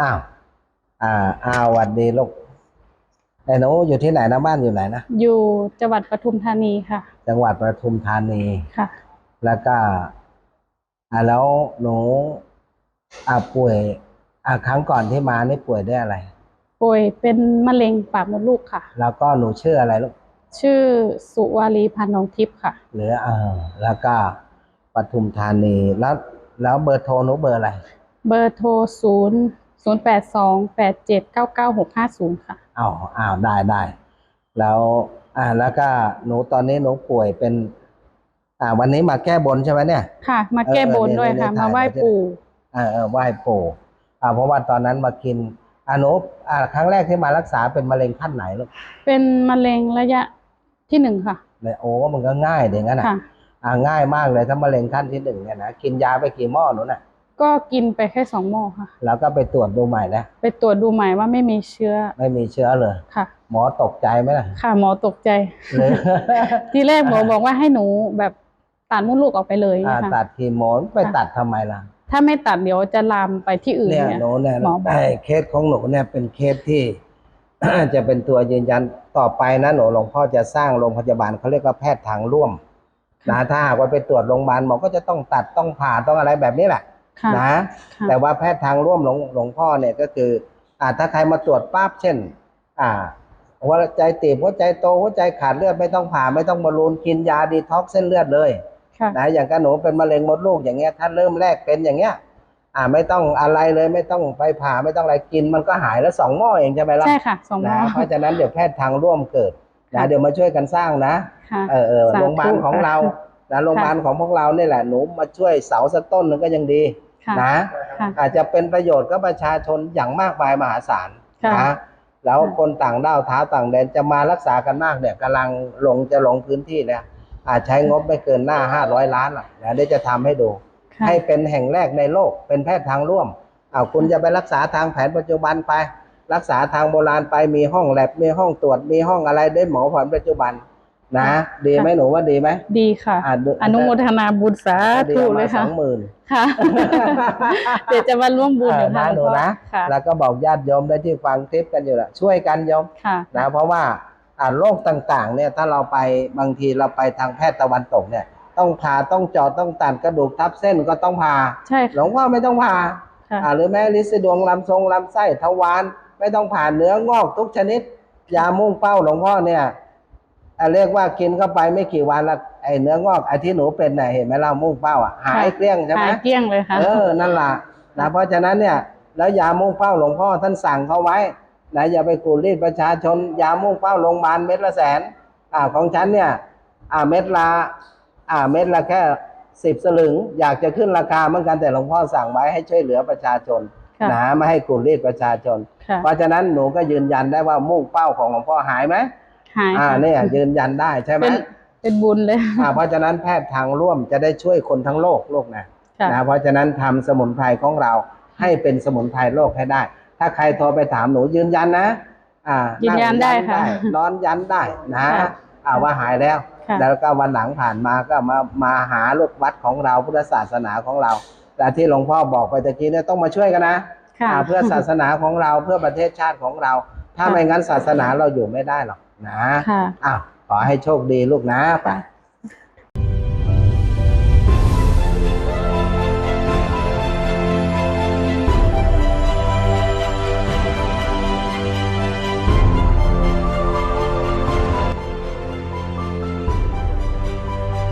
อ้าว อ่าอ้าวหวัดดีลูกไอ้หนูอยู่ที่ไหนนะบ้านอยู่ไหนนะอยู่จังหวัดปทุมธานีค่ะ จังหวัดปทุมธานี ค่ะ แล้วก็ อ่าแล้วหนูอ่าป่วย อ่าครั้งก่อนที่มานี่ป่วยด้วยอะไร ป่วยเป็นมะเร็งปากมดลูกค่ะ แล้วก็หนูชื่ออะไรลูก ชื่อสุวารีพันธ์นองทิพย์ค่ะ หรือเออแล้วก็ปทุมธานี แล้ว แล้วเบอร์โทรหนูเบอร์อะไร เบอร์โทรศูนย์ ศูนย์แปดสองแปดเจ็ดเก้าเก้าหกห้าศูนย์ค่ะ อ้าวอ้าวได้ได้ แล้ว อ่า แล้วก็หนูตอนนี้หนูป่วยเป็น อ่า วันนี้มาแก้บนใช่ไหมเนี่ย ค่ะ มาแก้บนเออด้วยค่ะเดี๋ยวมาไหว้ถ่ายไว้ปู่เออเออไหว้ปู่อ่า เพราะว่าตอนนั้นมากินอ่าหนูอ่า ครั้งแรกที่มารักษาเป็นมะเร็งขั้นไหนลูก เป็นมะเร็งระยะที่หนึ่งค่ะเลยโอ้มันก็ง่ายเดี๋ยวงั้นอะค่ะ อ่าง่ายมากเลยถ้ามะเร็งขั้นที่หนึ่งเนี่ยนะ กินยาไปกี่หม้อหนูน่ะ ก็กินไปแค่สองหม้อค่ะ แล้วก็ไปตรวจดูใหม่แล้ว ไปตรวจดูใหม่ว่าไม่มีเชื้อ ไม่มีเชื้อเลย ค่ะ หมอตกใจไหมล่ะ ค่ะ หมอตกใจหรือทีแรกหมอบอกว่าให้หนูแบบตัดมดลูกออกไปเลยอ่าค่ะตัดคีโมไปตัดทำไมล่ะ ถ้าไม่ตัดเดี๋ยวจะลามไปที่อื่นเนี่ยเนี่ยหนูเนี่ยหมอบอกไอ้เคสของหนูเนี่ยเป็นเคสที่จะเป็นตัวยืนยันต่อไปนะหนูหลวงพ่อจะสร้างโรงพยาบาลเขาเรียกว่าแพทย์ทางร่วมนะถ้าหากว่าไปตรวจโรงพยาบาลหมอก็จะต้องตัดต้องผ่าต้องอะไรแบบนี้แหละค่ะ นะค่ะแต่ว่าแพทย์ทางร่วมหลวงหลวงพ่อเนี่ยก็คืออ่าถ้าใครมาตรวจปั๊บเช่น อ่าหัวใจตีบหัวใจโตหัวใจขาดเลือดไม่ต้องผ่าไม่ต้องบอลลูนกินยาดีท็อกซ์เส้นเลือดเลยค่ะนะอย่างกับหนูเป็นมะเร็งมดลูกอย่างเงี้ยถ้าเริ่มแรกเป็นอย่างเงี้ยอ่าไม่ต้องอะไรเลยไม่ต้องไปผ่าไม่ต้องอะไรกินมันก็หายแล้วสองหม้อเองใช่ไหมล่ะใช่ค่ะสองหม้นะอเพราะฉะนั้นเดี๋ยวแพทย์ทางร่วมเกิดนะค่ะเดี๋ยวมาช่วยกันสร้างนะค่ะเออเออสาธุโรงพยาบาลของเราค่ะนะโรงพยาบาลของพวกเราเนี่ยแหละหนูมาช่วยเสาสักต้นหนึ่งก็ยังดีค่ะ นะค่ะอาจจะเป็นประโยชน์กับประชาชนอย่างมากมายมหาศาลค่ะนะแล้วค่ะคนต่างด้าวท้าต่างแดนจะมารักษากันมากเนี่ยกำลังลงจะลงพื้นที่เนี่ยอาจใช้งบไม่เกินหน้าห้าร้อยล้านหรอกนะเดี๋ยวจะทำให้ดูค่ะให้เป็นแห่งแรกในโลก เป็นแพทย์ทางร่วมเอาวคุณจะไปรักษาทางแผนปัจจุบันไป รักษาทางโบราณไปมีห้องแลบมีห้องตรวจมีห้องอะไรได้หมอแผนปัจจุบัน นะ ดีไหมหนูว่าดีไหมดีค่ะอะดูอนุโมทนาบุญสาธุเลยสค่ะองหมื่นค่ะ เดี๋ยวจะมาร่วมบุญเออกับนะทางหนูนะค่ะแล้วก็บอกญาติโยมได้ที่ฟังคลิปกันอยู่แหละช่วยกันโยมค่ะนะเพราะว่าอ่าโรคต่างๆ เนี่ยถ้าเราไปบางทีเราไปทางแพทย์ตะวันตกเนี่ย ต้องผ่าต้องเจาะต้องตัดกระดูกทับเส้นก็ต้องผ่าใช่หลวงพ่อไม่ต้องผ่าค่ะอ่าหรือแม้ลินสดวงลำทรงลำไส้ทวารไม่ต้องผ่าเนื้องอกทุกชนิด ยามุ่งเป้าหลวงพ่อเนี่ยอ่า เรียกว่ากินเข้าไปไม่กี่วันละไอ้เนื้องอกไอ้ที่หนูเป็นน่ะเห็นไหมเรามุ่งเป้าอะหายเกลี้ยงใช่ไหมหายเกลี้ยงเลยค่ะเออนั่นล่ะนะเพราะฉะนั้นเนี่ยแล้วยามุ่งเป้าหลวงพ่อท่านสั่งเขาไว้นะอย่าไปกูรีดประชาชนยามุ่งเป้าโรงพยาบาลเม็ดละแสนอ่าของฉันเนี่ยอ่าเม็ดละอ่าเม็ดละแค่สิบสลึง อยากจะขึ้นราคาเหมือนกันแต่หลวงพ่อสั่งไว้ให้ช่วยเหลือประชาชนค่ะนะไม่ให้กูรีดประชาชนค่ะเพราะฉะนั้นหนูก็ยืนยันได้ว่ามุ่งเป้าของหลวงพ่อหายไหม หายอ่าค่ะเนี่ยยืนยันได้ใช่ไหมเป็นเป็นบุญเลยอ่าเพราะฉะนั้นแพทย์ทางร่วมจะได้ช่วยคนทั้งโลกโลกนะค่ะนะเพราะฉะนั้นทำสมุนไพรของเราให้เป็นสมุนไพรโลกให้ได้ ถ้าใครโทรไปถามหนูยืนยันนะ อ่ายืยืนยันได้ค่ะนอนยันได้นะค่ะอ่าว่าหายแล้วค่ะแล้วก็วันหลังผ่านมาก็มามาหาลูกวัดของเราพุทธศาสนาของเรา แต่ที่หลวงพ่อบอกไปตะกี้เนี่ยต้องมาช่วยกันนะค่ะอ่าเพื่อศาสนาของเราเพื่อประเทศชาติของเรา ถ้าค่ะไม่งั้นศาสนาเราอยู่ไม่ได้หรอก นะค่ะอ้าวขอให้โชคดีลูกนะไปค่ะ